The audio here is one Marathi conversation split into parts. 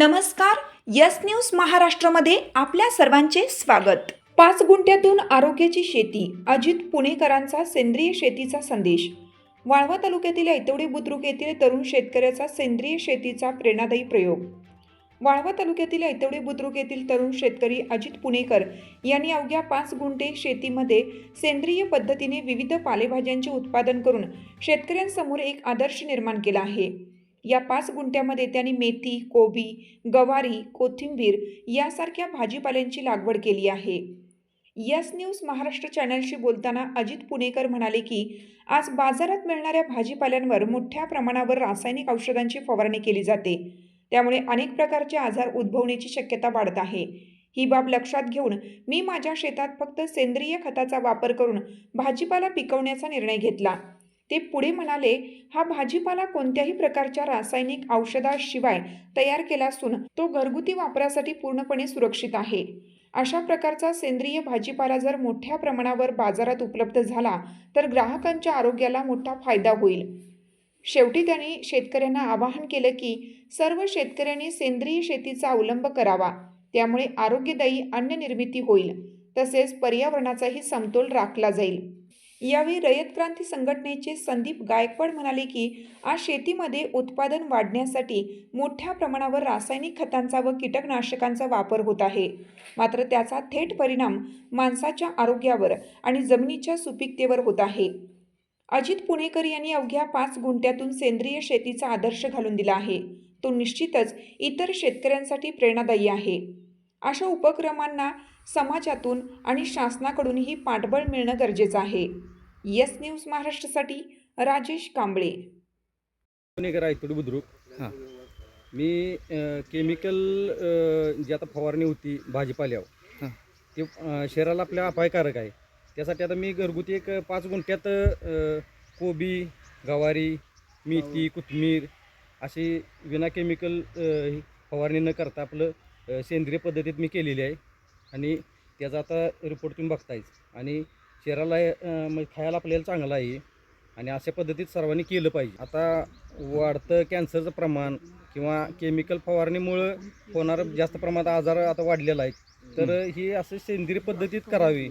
नमस्कार यस न्यूज महाराष्ट्रामध्ये आपल्या सर्वांचे स्वागत. पाच गुंठ्यातून आरोग्याची शेती अजित पुणेकरांचा सेंद्रिय शेतीचा संदेश. वाळवा तालुक्यातील ऐतवडे बुद्रुक येथील तरुण शेतकऱ्याचा सेंद्रिय शेतीचा प्रेरणादायी प्रयोग. वाळवा तालुक्यातील ऐतवडे बुद्रुक येथील तरुण शेतकरी अजित पुणेकर यांनी अवघ्या पाच गुंठे शेतीमध्ये सेंद्रिय पद्धतीने विविध पालेभाज्यांचे उत्पादन करून शेतकऱ्यांसमोर एक आदर्श निर्माण केला आहे. या पाच गुंठ्यामध्ये त्यांनी मेथी कोबी गवारी कोथिंबीर यासारख्या भाजीपाल्यांची लागवड केली आहे. यस न्यूज महाराष्ट्र चॅनलशी बोलताना अजित पुणेकर म्हणाले की आज बाजारात मिळणाऱ्या भाजीपाल्यांवर मोठ्या प्रमाणावर रासायनिक औषधांची फवारणी केली जाते. त्यामुळे अनेक प्रकारचे आजार उद्भवण्याची शक्यता वाढत आहे. ही बाब लक्षात घेऊन मी माझ्या शेतात फक्त सेंद्रिय खताचा वापर करून भाजीपाला पिकवण्याचा निर्णय घेतला. ते पुढे म्हणाले हा भाजीपाला कोणत्याही प्रकारच्या रासायनिक औषधाशिवाय तयार केला असून तो घरगुती वापरासाठी पूर्णपणे सुरक्षित आहे. अशा प्रकारचा सेंद्रिय भाजीपाला जर मोठ्या प्रमाणावर बाजारात उपलब्ध झाला तर ग्राहकांच्या आरोग्याला मोठा फायदा होईल. शेवटी त्यांनी शेतकऱ्यांना आवाहन केलं की सर्व शेतकऱ्यांनी सेंद्रिय शेतीचा अवलंब करावा. त्यामुळे आरोग्यदायी अन्न निर्मिती होईल. तसेच पर्यावरणाचाही समतोल राखला जाईल. यावेळी रयत क्रांती संघटनेचे संदीप गायकवाड म्हणाले की आज शेतीमध्ये उत्पादन वाढण्यासाठी मोठ्या प्रमाणावर रासायनिक खतांचा व कीटकनाशकांचा वापर होत आहे. मात्र त्याचा थेट परिणाम माणसाच्या आरोग्यावर आणि जमिनीच्या सुपीकतेवर होत आहे. अजित पुणेकर यांनी अवघ्या पाच गुंठ्यातून सेंद्रिय शेतीचा आदर्श घालून दिला आहे. तो निश्चितच इतर शेतकऱ्यांसाठी प्रेरणादायी आहे. अशा उपक्रमांना समाजातून आणि शासनाकडूनही पाठबळ मिळणं गरजेचं आहे. येस न्यूज महाराष्ट्रासाठी राजेश कांबळे. बुद्रुक. हां. मी केमिकल जी आता फवारणी होती भाजीपाल्यावर हां. ते शहराला शरीराला आपल्या अपायकारक आहे. त्यासाठी आता मी घरगुती एक पाच गुंठ्यात कोबी गवारी मेथी कोथिंबीर अशी विना केमिकल फवारणी न करता आपलं सेंद्रिय पद्धतीत मी केलेली आहे. आणि त्याचा आता रिपोर्ट तुम्ही बघतायच आणि शरीराला म्हणजे खायला आपल्याला चांगलं आहे. आणि अशा पद्धतीत सर्वांनी केलं पाहिजे. आता वाढतं कॅन्सरचं प्रमाण किंवा केमिकल फवारणीमुळं होणारं जास्त प्रमाणात आजार आता वाढलेला आहे. तर ही असं सेंद्रिय पद्धतीत करावी.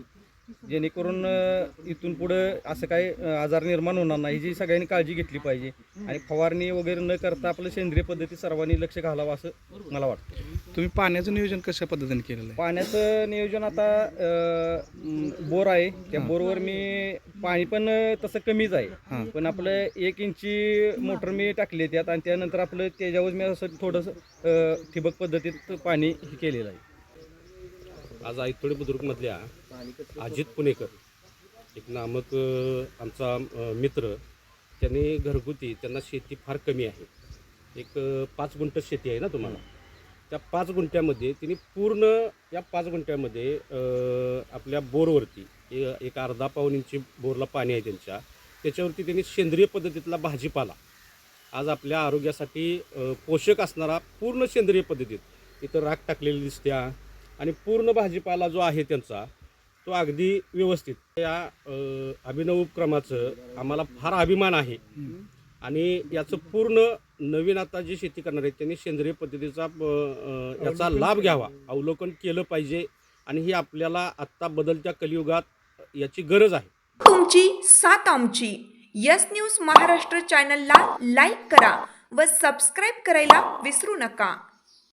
जेणेकरून इथून पुढं असं काही आजार निर्माण होणार नाही. जी सगळ्यांनी काळजी घेतली पाहिजे आणि फवारणी वगैरे न करता आपलं सेंद्रिय पद्धतीत सर्वांनी लक्ष घालावं असं मला वाटतं. तुम्ही पाण्याचं नियोजन कशा पद्धतीने केलेलं आहे? पाण्याचं नियोजन आता अ, बोर आहे. त्या. बोरवर मी पाणी पण तसं कमीच आहे. पण आपलं एक इंची मोटर मी टाकली त्यात आणि त्यानंतर आपलं त्याच्यावर मी असं थोडंसं अ, ठिबक पद्धतीत पाणी हे केलेलं आहे. आज आयतोडे बुद्रुकमधल्या अजित पुणेकर एक नामक आमचा मित्र त्यांनी घरगुती त्यांना शेती फार कमी आहे. एक पाच गुंठ शेती आहे ना तुम्हाला? त्या पाच गुंठ्यामध्ये तिने पूर्ण या पाच गुंठ्यामध्ये आपल्या बोरवरती एक अर्धा पाऊण इंची बोरला पाणी आहे त्यांच्या. त्याच्यावरती त्यांनी सेंद्रिय पद्धतीतला भाजीपाला. आज आपल्या आरोग्यासाठी पोषक असणारा पूर्ण सेंद्रिय पद्धतीत. इथं राख टाकलेली दिसत्या. आणि पूर्ण भाजीपाला जो आहे त्यांचा तो अगदी व्यवस्थित. या अभिनव उपक्रमाचं आम्हाला फार अभिमान आहे. आणि याचं पूर्ण नवीन आता जी शेती करणार आहेत त्यांनी सेंद्रिय पद्धतीचा याचा लाभ घ्यावा अवलोकन केलं पाहिजे आणि ही आपल्याला आत्ता बदलत्या कलियुगात याची गरज आहे. तुमची सात आमची. यस न्यूज महाराष्ट्र चॅनलला लाईक करा व सबस्क्राईब करायला विसरू नका.